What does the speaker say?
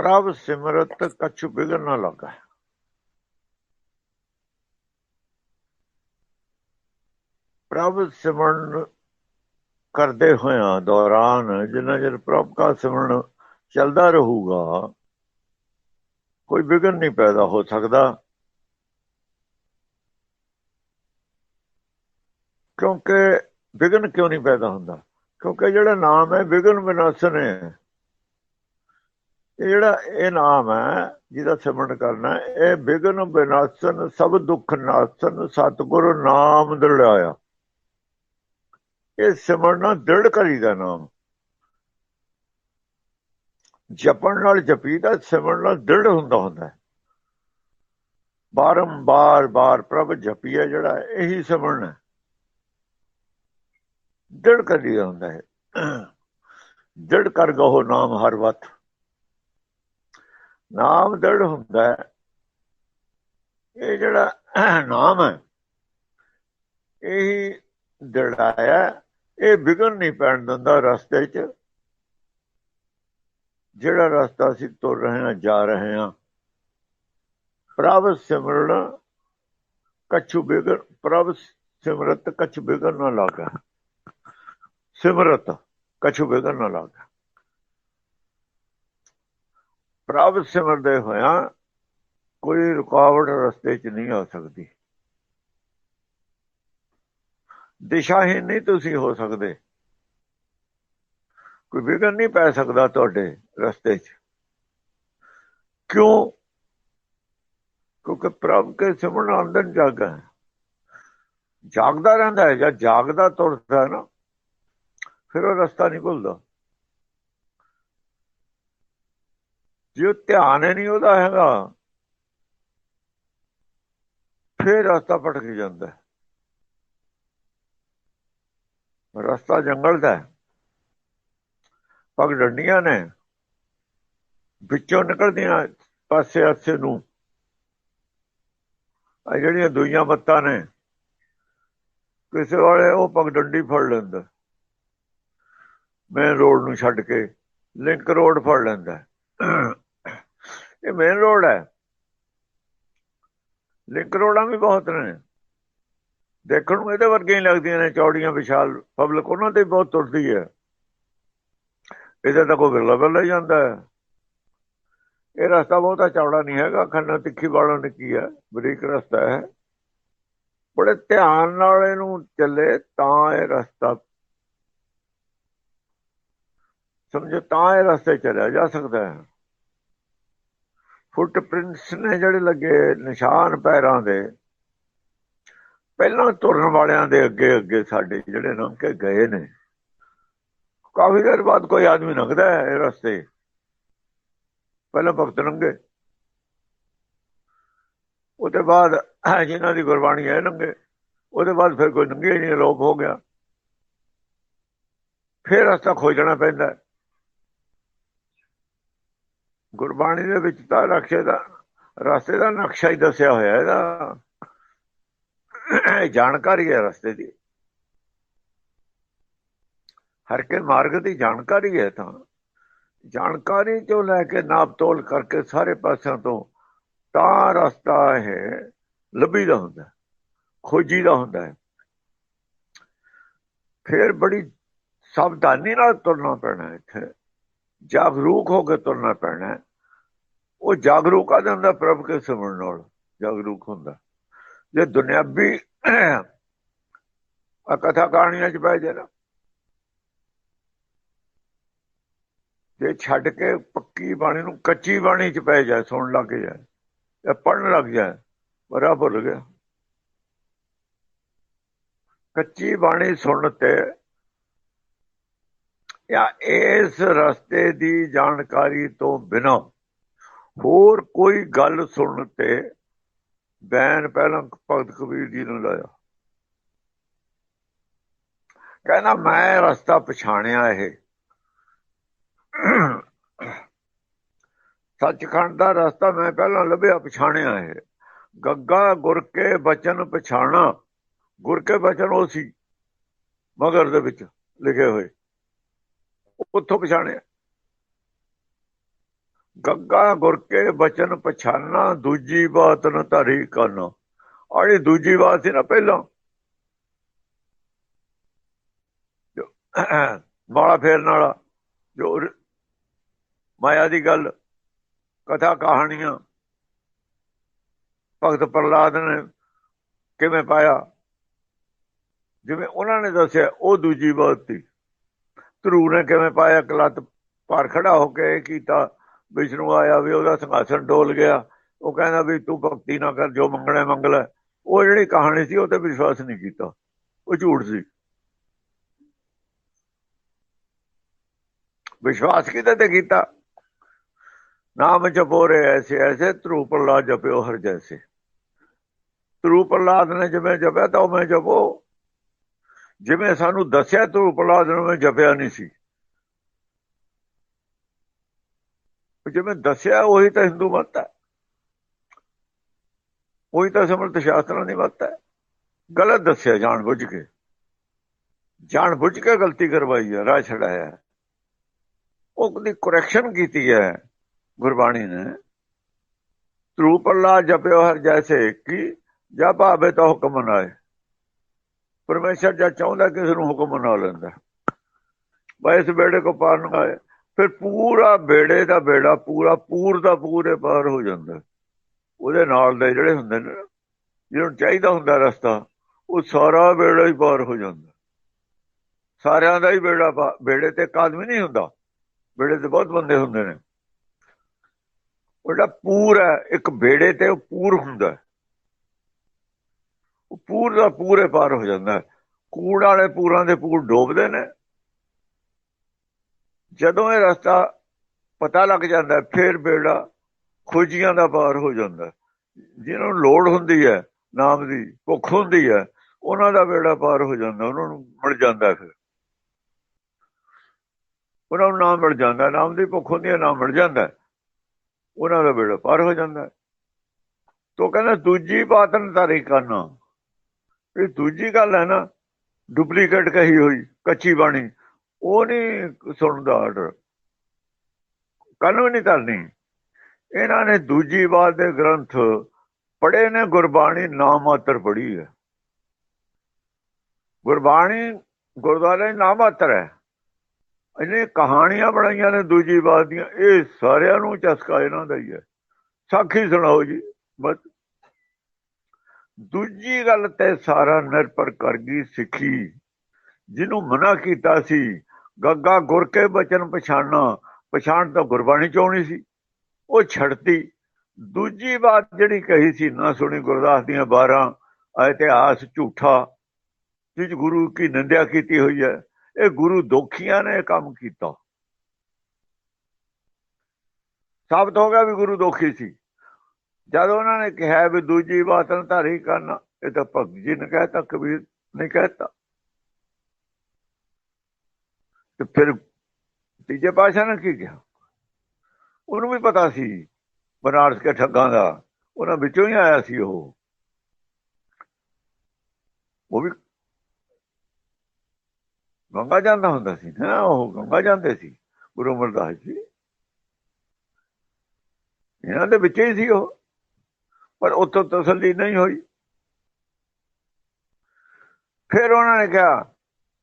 ਪ੍ਰਭ ਸਿਮਰਤ ਕਛੁ ਬਿਗਨ ਨਾ ਲਗਾ। ਪ੍ਰਭ ਸਿਮਰਨ ਕਰਦੇ ਹੋਇਆਂ ਦੌਰਾਨ ਜਿੰਨਾ ਚਿਰ ਪ੍ਰਭ ਦਾ ਸਿਮਰਨ ਚੱਲਦਾ ਰਹੂਗਾ, ਕੋਈ ਵਿਗਨ ਨਹੀਂ ਪੈਦਾ ਹੋ ਸਕਦਾ। ਕਿਉਂਕਿ ਵਿਗਨ ਕਿਉਂ ਨਹੀਂ ਪੈਦਾ ਹੁੰਦਾ? ਕਿਉਂਕਿ ਜਿਹੜਾ ਨਾਮ ਹੈ ਵਿਗਨ ਵਿਨਾਸ਼ਨ ਹੈ ਇਹ ਜਿਹੜਾ ਇਹ ਨਾਮ ਹੈ, ਜਿਹਦਾ ਸਿਮਰਨ ਕਰਨਾ ਇਹ ਵਿਗਨ ਬਿਨਾਸਨ ਸਭ ਦੁੱਖ ਨਾਸ਼ਨ, ਸਤਿਗੁਰੂ ਨਾਮ ਦਿਲਾਇਆ ਇਹ ਸਿਮਰਨਾ ਦ੍ਰਿੜ ਕਰੀਦਾ ਨਾਮ। ਜਪਣ ਨਾਲ ਜਪੀਦਾ, ਸਿਮਰਨ ਨਾਲ ਦ੍ਰਿੜ ਹੁੰਦਾ ਹੁੰਦਾ ਬਾਰੰਬਾਰ ਬਾਰ ਪ੍ਰਭ ਜਪੀਆ ਜਿਹੜਾ, ਇਹੀ ਸਿਮਰਨ ਹੈ। ਦ੍ਰਿੜ ਕਰੀਦਾ ਹੁੰਦਾ ਹੈ। ਦ੍ਰਿੜ ਕਰ ਗੋ ਨਾਮ ਹਰ ਵਤ। ਨਾਮ ਦ੍ਰਿੜ ਹੁੰਦਾ ਹੈ। ਇਹ ਜਿਹੜਾ ਨਾਮ ਹੈ, ਇਹ ਦ੍ਰਿੜਾਇਆ ਇਹ ਵਿਗਨ ਨਹੀਂ ਪੈਣ ਦਿੰਦਾ ਰਸਤੇ 'ਚ ਜਿਹੜਾ ਰਸਤਾ ਅਸੀਂ ਤੁਰ ਰਹੇ ਹਾਂ, ਜਾ ਰਹੇ ਹਾਂ, ਪ੍ਰਭ ਸਿਮਰਨ ਕਛੂ ਬਿਗਨ ਪ੍ਰਭ ਸਿਮਰਤ ਕਛੂ ਬਿਗਨ ਨਾ ਲਾਗਾ। ਸਿਮਰਤ ਕਛੂ ਬਿਗਨ ਨਾ ਲਾਗਾ। ਪ੍ਰਭ ਸਿਮਰਦੇ ਹੋਇਆ ਕੋਈ ਰੁਕਾਵਟ ਰਸਤੇ 'ਚ ਨਹੀਂ ਆ ਸਕਦੀ। ਦਿਸ਼ਾਹੀਨ ਨਹੀਂ ਤੁਸੀਂ ਹੋ ਸਕਦੇ। ਕੋਈ ਵਿਗਨ ਨਹੀਂ ਪੈ ਸਕਦਾ ਤੁਹਾਡੇ ਰਸਤੇ 'ਚ। ਕਿਉਂ? ਕਿਉਂਕਿ ਪ੍ਰਭ ਕੇ ਸਿਮਰਨ ਅੰਦਰ ਜਾਗਾ ਜਾਗਦਾ ਰਹਿੰਦਾ ਹੈ ਜਾਂ ਜਾਗਦਾ ਤੁਰਦਾ ਨਾ, ਫਿਰ ਉਹ ਰਸਤਾ ਨਹੀਂ ਭੁੱਲਦਾ। ਜੇ ਧਿਆਨ ਹੀ ਨਹੀਂ ਉਹਦਾ ਹੈਗਾ, ਫੇਰ ਰਸਤਾ ਭਟਕ ਜਾਂਦਾ ਰਸਤਾ ਜੰਗਲ ਦਾ ਪਗ ਡੰਡੀਆਂ ਨੇ, ਵਿੱਚੋਂ ਨਿਕਲਦੀਆਂ ਪਾਸੇ ਆਸੇ ਨੂੰ। ਆ ਜਿਹੜੀਆਂ ਦੁਈਆਂ ਮੱਤਾਂ ਨੇ, ਕਿਸੇ ਵਾਲੇ ਉਹ ਪਗ ਡੰਡੀ ਫੜ ਲੈਂਦਾ ਮੇਨ ਰੋਡ ਨੂੰ ਛੱਡ ਕੇ ਲਿੰਕ ਰੋਡ ਫੜ ਲੈਂਦਾ ਇਹ ਮੇਨ ਰੋਡ ਹੈ। ਲਿੰਕ ਰੋਡਾਂ ਵੀ ਬਹੁਤ ਨੇ। ਦੇਖਣ ਨੂੰ ਇਹਦੇ ਵਰਗੀਆਂ ਲੱਗਦੀਆਂ ਨੇ, ਚੌੜੀਆਂ, ਵਿਸ਼ਾਲ ਪਬਲਿਕ ਉਹਨਾਂ ਤੇ ਬਹੁਤ ਤੁਰਦੀ ਹੈ। ਇਹਦਾ ਤਾਂ ਕੋਈ ਵਿਰਲਾ ਬਿਰਲਾ ਜਾਂਦਾ ਹੈ। ਇਹ ਰਸਤਾ ਬਹੁਤਾ ਚੌੜਾ ਨਹੀਂ ਹੈਗਾ ਖੰਨਾ ਤਿੱਖੀ ਵਾਲਾ ਨਿੱਕੀ ਹੈ, ਬਰੀਕ ਰਸਤਾ ਹੈ। ਬੜੇ ਧਿਆਨ ਨਾਲ ਇਹਨੂੰ ਚੱਲੇ ਤਾਂ ਇਹ ਰਸਤਾ ਸਮਝੋ ਤਾਂ ਇਹ ਰਸਤੇ ਚੱਲਿਆ ਜਾ ਸਕਦਾ ਹੈ। ਫੁੱਟਪ੍ਰਿੰਟਸ ਨੇ ਜਿਹੜੇ ਲੱਗੇ ਨਿਸ਼ਾਨ ਪੈਰਾਂ ਦੇ, ਪਹਿਲਾਂ ਤੁਰਨ ਵਾਲਿਆਂ ਦੇ ਅੱਗੇ ਅੱਗੇ ਸਾਡੇ ਜਿਹੜੇ ਲੰਘ ਕੇ ਗਏ ਨੇ। ਕਾਫੀ ਦੇਰ ਬਾਅਦ ਕੋਈ ਆਦਮੀ ਲੰਘਦਾ ਹੈ ਰਸਤੇ। ਪਹਿਲਾਂ ਭਗਤ ਲੰਘੇ। ਉਹਦੇ ਬਾਅਦ ਜਿਨ੍ਹਾਂ ਦੀ ਗੁਰਬਾਣੀ ਹੈ ਲੰਘੇ। ਉਹਦੇ ਬਾਅਦ ਫਿਰ ਕੋਈ ਲੰਘੇ ਨਹੀਂ ਲੋਕ ਹੋ ਗਿਆ। ਫਿਰ ਰਸਤਾ ਖੋਜਣਾ ਪੈਂਦਾ ਗੁਰਬਾਣੀ ਦੇ ਵਿੱਚ ਤਾਂ ਰਕਸ਼ੇ ਦਾ, ਰਸਤੇ ਦਾ ਨਕਸ਼ਾ ਹੀ ਦੱਸਿਆ ਹੋਇਆ ਇਹਦਾ। ਜਾਣਕਾਰੀ ਹੈ ਰਸਤੇ ਦੀ। ਹਰ ਕੇ ਮਾਰਗ ਦੀ ਜਾਣਕਾਰੀ ਹੈ ਤਾਂ। ਜਾਣਕਾਰੀ ਜੋ ਲੈ ਕੇ ਨਾਪ ਤੋਲ ਕਰਕੇ ਸਾਰੇ ਪਾਸਿਆਂ ਤੋਂ ਤਾਂ ਰਸਤਾ ਹੈ ਲੱਭੀ ਦਾ ਹੁੰਦਾ, ਖੋਜੀ ਦਾ ਹੁੰਦਾ ਹੈ। ਫਿਰ ਬੜੀ ਸਾਵਧਾਨੀ ਨਾਲ ਤੁਰਨਾ ਪੈਣਾ ਇੱਥੇ। ਜਾਗਰੂਕ ਹੋ ਕੇ ਤੁਰਨਾ ਪੈਣਾ ਉਹ ਜਾਗਰੂਕ ਆ ਜਾਂਦਾ ਪ੍ਰਭ ਕੇ ਸਿਮਰਨ ਨਾਲ, ਜਾਗਰੂਕ ਹੁੰਦਾ। ਜੇ ਦੁਨਿਆਵੀ ਆ ਕਥਾ ਕਹਾਣੀਆਂ ਚ ਪੈ ਜਾਣਾ ਜੇ ਛੱਡ ਕੇ ਪੱਕੀ ਬਾਣੀ ਨੂੰ ਕੱਚੀ ਬਾਣੀ ਚ ਪੈ ਜਾਏ, ਸੁਣਨ ਲੱਗ ਜਾਏ, ਜਾਂ ਪੜਨ ਲੱਗ ਜਾਏ, ਬੜਾ ਭੁੱਲ ਗਿਆ। ਕੱਚੀ ਬਾਣੀ ਸੁਣ ਤੇ ਜਾਂ ਇਸ ਰਸਤੇ ਦੀ ਜਾਣਕਾਰੀ ਤੋਂ ਬਿਨਾ ਹੋਰ ਕੋਈ ਗੱਲ ਸੁਣ ਤੇ ਬੈਨ ਪਹਿਲਾਂ ਭਗਤ ਕਬੀਰ ਜੀ ਨੂੰ ਲਾਇਆ। ਕਹਿੰਦਾ, ਮੈਂ ਰਸਤਾ ਪਛਾਣਿਆ ਇਹ। ਸੱਚਖੰਡ ਦਾ ਰਸਤਾ ਮੈਂ ਪਹਿਲਾਂ ਲੱਭਿਆ, ਪਛਾਣਿਆ ਇਹ। ਗੱਗਾ ਗੁਰ ਕੇ ਬਚਨ ਪਛਾਣਾ। ਗੁਰ ਕੇ ਬਚਨ ਉਹ ਸੀ, ਮਗਰ ਦੇ ਵਿੱਚ ਲਿਖੇ ਹੋਏ। ਉੱਥੋਂ ਪਛਾਣਿਆ। ਗੱਗਾ ਗੁਰ ਕੇ ਬਚਨ ਪਛਾਨਾ ਦੂਜੀ ਬਾਤ ਨ ਧਰੀ ਕੰਨ। ਆੜੀ ਦੂਜੀ ਬਾਤ ਸੀ ਨਾ ਪਹਿਲਾਂ। ਜੋ ਮਾਲਾ ਫੇਰਨ ਵਾਲਾ, ਜੋ ਮਾਇਆ ਦੀ ਗੱਲ, ਕਥਾ ਕਹਾਣੀਆਂ, ਭਗਤ ਪ੍ਰਹਲਾਦ ਨੇ ਕਿਵੇਂ ਪਾਇਆ, ਜਿਵੇਂ ਉਹਨਾਂ ਨੇ ਦੱਸਿਆ, ਉਹ ਦੂਜੀ ਬਾਤ ਸੀ। ਧਰੂ ਨੇ ਕਿਵੇਂ ਪਾਇਆ? ਕਲਤ ਪਾਰ ਖੜਾ ਹੋ ਕੇ ਇਹ ਕੀਤਾ, ਵਿਸ਼ਨੂੰ ਆਇਆ ਵੀ ਉਹਦਾ ਸਿੰਘਾਸਨ ਡੋਲ ਗਿਆ। ਉਹ ਕਹਿੰਦਾ ਵੀ ਤੂੰ ਭਗਤੀ ਨਾ ਕਰ, ਜੋ ਮੰਗਣਾ ਮੰਗ ਲੈ। ਉਹ ਜਿਹੜੀ ਕਹਾਣੀ ਸੀ, ਉਹ ਤੇ ਵਿਸ਼ਵਾਸ ਨਹੀਂ ਕੀਤਾ। ਉਹ ਝੂਠ ਸੀ। ਵਿਸ਼ਵਾਸ ਕਿਤੇ ਤੇ ਕੀਤਾ? ਨਾਮ ਜਪੋ ਰੇ ਐਸੇ ਐਸੇ ਧਰੂ ਪ੍ਰਹਲਾਦ ਜਪਿਓ ਹਰ ਜੈਸੇ। ਧਰੂ ਪ੍ਰਹਲਾਦ ਨੇ ਜਿਵੇਂ ਜਪਿਆ, ਤਾਂ ਉਵੇਂ ਜਪੋ। ਜਿਵੇਂ ਸਾਨੂੰ ਦੱਸਿਆ ਧਰੂ ਪ੍ਰਹਲਾਦ ਨੂੰ ਮੈਂ ਜਪਿਆ ਨਹੀਂ ਸੀ। ਜਿਵੇਂ ਦੱਸਿਆ, ਉਹੀ ਤਾਂ ਹਿੰਦੂ ਮਤ ਹੈ। ਉਹੀ ਤਾਂ ਸਮਰਥ ਸ਼ਾਸਤਰਾਂ ਦੀ ਮਤ ਹੈ। ਗਲਤ ਦੱਸਿਆ ਜਾਣ ਬੁੱਝ ਕੇ। ਜਾਣ ਬੁੱਝ ਕੇ ਗਲਤੀ ਕਰਵਾਈ ਹੈ, ਰਾਹ ਛੜਾਇਆ ਹੈ। ਉਹ ਦੀ ਕਰੈਕਸ਼ਨ ਕੀਤੀ ਹੈ, ਗੁਰਬਾਣੀ ਨੇ। ਧਰੂ ਜਪਿਓ ਹਰ ਜੈਸੇ ਕਿ ਜਪ ਆਵੇ ਤਾਂ ਹੁਕਮ ਨਾ ਪਰਮੇਸ਼ਰ ਜਦ ਚਾਹੁੰਦਾ ਕਿਸੇ ਨੂੰ ਹੁਕਮ ਨਾ ਲੈਂਦਾ। ਬਈ ਇਸ ਬੇੜੇ ਕੋ ਪਾਰ ਨੂੰ ਆਏ ਫਿਰ ਪੂਰਾ ਬੇੜੇ ਦਾ ਬੇੜਾ ਪੂਰਾ ਪੂਰ ਦਾ ਪੂਰੇ ਪਾਰ ਹੋ ਜਾਂਦਾ। ਉਹਦੇ ਨਾਲ ਦੇ ਜਿਹੜੇ ਹੁੰਦੇ ਨੇ ਜਿਹਨੂੰ ਚਾਹੀਦਾ ਹੁੰਦਾ ਰਸਤਾ, ਉਹ ਸਾਰਾ ਬੇੜਾ ਹੀ ਪਾਰ ਹੋ ਜਾਂਦਾ। ਸਾਰਿਆਂ ਦਾ ਹੀ ਬੇੜਾ ਪਾ- ਬੇੜੇ ਤੇ ਇੱਕ ਆਦਮੀ ਨਹੀਂ ਹੁੰਦਾ। ਬੇੜੇ ਤੇ ਬਹੁਤ ਬੰਦੇ ਹੁੰਦੇ ਨੇ। ਉਹਦਾ ਪੂਰ ਹੈ, ਇੱਕ ਬੇੜੇ ਤੇ ਉਹ ਪੂਰ ਹੁੰਦਾ। ਉਹ ਪੂਰ ਦਾ ਪੂਰੇ ਪਾਰ ਹੋ ਜਾਂਦਾ ਹੈ। ਕੂੜ ਵਾਲੇ ਪੂਰਾਂ ਦੇ ਪੂਰ ਡੋਬਦੇ ਨੇ ਜਦੋਂ ਇਹ ਰਸਤਾ ਪਤਾ ਲੱਗ ਜਾਂਦਾ ਫਿਰ ਬੇੜਾ ਖੋਜੀਆਂ ਦਾ ਪਾਰ ਹੋ ਜਾਂਦਾ ਜਿਹਨਾਂ ਨੂੰ ਲੋੜ ਹੁੰਦੀ ਹੈ, ਨਾਮ ਦੀ ਭੁੱਖ ਹੁੰਦੀ ਹੈ, ਉਹਨਾਂ ਦਾ ਬੇੜਾ ਪਾਰ ਹੋ ਜਾਂਦਾ, ਉਹਨਾਂ ਨੂੰ ਮਿਲ ਜਾਂਦਾ ਫਿਰ ਉਹਨਾਂ ਨੂੰ ਨਾਮ ਮਿਲ ਜਾਂਦਾ ਨਾਮ ਦੀ ਭੁੱਖ ਹੁੰਦੀ ਹੈ, ਨਾਮ ਮਿਲ ਜਾਂਦਾ ਉਹਨਾਂ ਦਾ ਬੇੜਾ ਪਾਰ ਹੋ ਜਾਂਦਾ ਹੈ। ਤੋ ਕਹਿੰਦਾ, ਦੂਜੀ ਬਾਤ ਨ ਤਾਰੀ ਕਰਨਾ ਇਹ ਦੂਜੀ ਗੱਲ ਹੈ ਨਾ ਡੁਪਲੀਕੇਟ ਕਹੀ ਹੋਈ, ਕੱਚੀ ਬਾਣੀ, ਉਹ ਨਹੀਂ ਸੁਣਦਾ ਆਰਡਰ ਕੰਨ ਨਹੀਂ ਧਰਨੀ ਇਹਨਾਂ ਨੇ ਦੂਜੀ ਬਾਤ ਦੇ ਗ੍ਰੰਥ ਪੜ੍ਹੇ ਨੇ, ਗੁਰਬਾਣੀ ਨਾਮ ਮਾਤਰ ਪੜ੍ਹੀ ਹੈ। ਗੁਰਬਾਣੀ ਗੁਰਦੁਆਰੇ ਨਾਮ ਮਾਤਰ ਹੈ। ਇਹਨੇ ਕਹਾਣੀਆਂ ਬਣਾਈਆਂ ਨੇ ਦੂਜੀ ਬਾਤ ਦੀਆਂ, ਇਹ ਸਾਰਿਆਂ ਨੂੰ ਚਸਕਾ ਇਹਨਾਂ ਦਾ ਹੀ ਹੈ। ਸਾਖੀ ਸੁਣਾਓ ਜੀ, ਬਸ। ਦੂਜੀ ਗੱਲ ਤੇ ਸਾਰਾ ਨਿਰਭਰ ਕਰ ਗਈ ਸਿੱਖੀ। ਜਿਹਨੂੰ ਮਨਾ ਕੀਤਾ ਸੀ, ਗੱਗਾ ਗੁਰ ਕੇ ਬਚਨ ਪਛਾਣਾ, ਪਛਾਣ ਤਾਂ ਗੁਰਬਾਣੀ ਚੋਣੀ ਸੀ। ਉਹ ਛੱਡਤੀ। ਦੂਜੀ ਬਾਤ ਜਿਹੜੀ ਕਹੀ ਸੀ, ਨਾ ਸੁਣੀ ਗੁਰਦਾਸ ਦੀਆਂ 12 ਇਤਿਹਾਸ ਝੂਠਾ, ਜਿਸ ਗੁਰੂ ਕੀ ਨਿੰਦਿਆ ਕੀਤੀ ਹੋਈ ਹੈ, ਇਹ ਗੁਰੂ ਦੋਖੀਆਂ ਨੇ ਕੰਮ ਕੀਤਾ। ਸਾਬਤ ਹੋ ਗਿਆ ਵੀ ਗੁਰੂ ਦੋਖੀ ਸੀ। ਜਦ ਉਹਨਾਂ ਨੇ ਕਿਹਾ ਵੀ ਦੂਜੀ ਬਾਤ ਨੂੰ ਧਾਰੀ ਕਰਨਾ, ਇਹ ਤਾਂ ਭਗਤ ਜੀ ਨੇ ਕਹਿਤਾ ਕਬੀਰ ਨੇ ਕਹਿਤਾ ਤੇ ਫਿਰ ਤੀਜੇ ਪਾਸ਼ਾ ਨੇ ਕੀ ਕਿਹਾ? ਉਹਨੂੰ ਵੀ ਪਤਾ ਸੀ, ਬਨਾਰਸ ਕੇ ਠੱਗਾਂ ਦਾ, ਉਹਨਾਂ ਵਿੱਚੋਂ ਹੀ ਆਇਆ ਸੀ ਉਹ। ਉਹ ਵੀ ਗੰਗਾ ਜਾਂਦਾ ਹੁੰਦਾ ਸੀ ਨਾ, ਉਹ ਗੰਗਾ ਜਾਂਦੇ ਸੀ, ਗੁਰੂ ਅਮਰਦਾਸ ਜੀ। ਇਹਨਾਂ ਦੇ ਵਿੱਚ ਹੀ ਸੀ ਉਹ। ਪਰ ਉੱਥੋਂ ਤਸੱਲੀ ਨਹੀਂ ਹੋਈ। ਫਿਰ ਉਹਨਾਂ ਨੇ ਕਿਹਾ